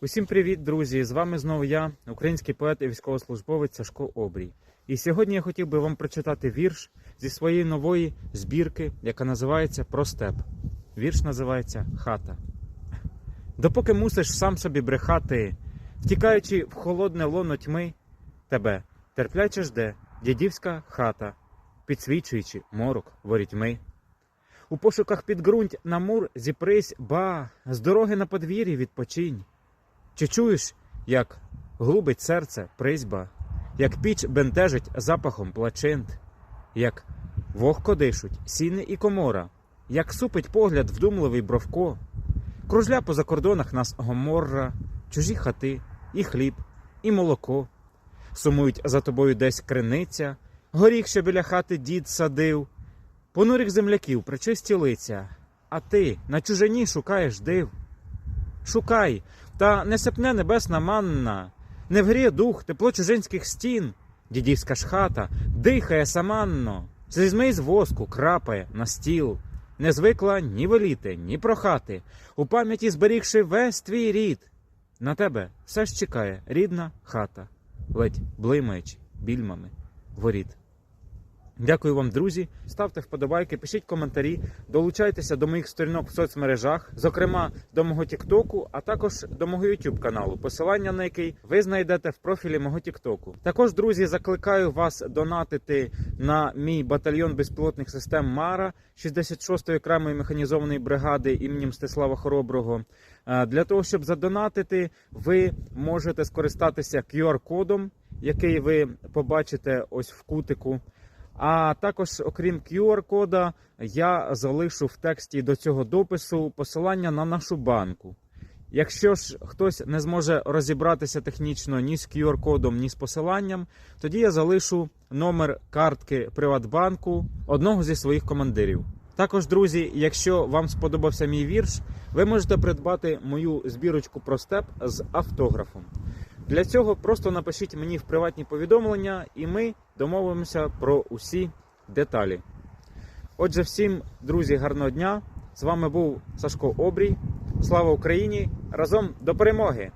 Усім привіт, друзі! З вами знову я, український поет і військовослужбовець Сашко Обрій. І сьогодні я хотів би вам прочитати вірш зі своєї нової збірки, яка називається Про степ. Вірш називається Хата. Допоки мусиш сам собі брехати, втікаючи в холодне лоно тьми, тебе терпляче жде дідівська хата, підсвічуючи морок ворітьми. У пошуках підґрунть на мур зіпрись, ба, з дороги на подвір'ї відпочинь. Чи чуєш, як глубить серце призьба, як піч бентежить запахом плачент, як вогко дишуть сіни і комора, як супить погляд вдумливий бровко, кружля по закордонах нас гоморра, чужі хати, і хліб, і молоко. Сумують за тобою десь криниця, горіх, що біля хати дід садив, понурих земляків причисті лиця, а ти на чужині шукаєш див. Шукай, та не сипне небесна манна, не вгріє дух тепло чужинських стін, дідівська ж хата дихає саманно, слізьми з воску крапає на стіл, не звикла ні веліти, ні прохати, у пам'яті зберігши весь твій рід. На тебе все ж чекає рідна хата, ледь блимаючи більмами воріт. Дякую вам, друзі. Ставте вподобайки, пишіть коментарі, долучайтеся до моїх сторінок в соцмережах, зокрема до мого Тіктоку, а також до мого YouTube каналу, посилання на який ви знайдете в профілі мого Тіктоку. Також, друзі, закликаю вас донатити на мій батальйон безпілотних систем Мара 66-ї окремої механізованої бригади імені Мстислава Хороброго. Е, Для того, щоб задонатити, ви можете скористатися QR-кодом, який ви побачите ось в кутику. А також, окрім QR-кода, я залишу в тексті до цього допису посилання на нашу банку. Якщо ж хтось не зможе розібратися технічно ні з QR-кодом, ні з посиланням, тоді я залишу номер картки Приватбанку одного зі своїх командирів. Також, друзі, якщо вам сподобався мій вірш, ви можете придбати мою збірочку про степ з автографом. Для цього просто напишіть мені в приватні повідомлення, і ми домовимося про усі деталі. Отже, всім, друзі, гарного дня! З вами був Сашко Обрій. Слава Україні! Разом до перемоги!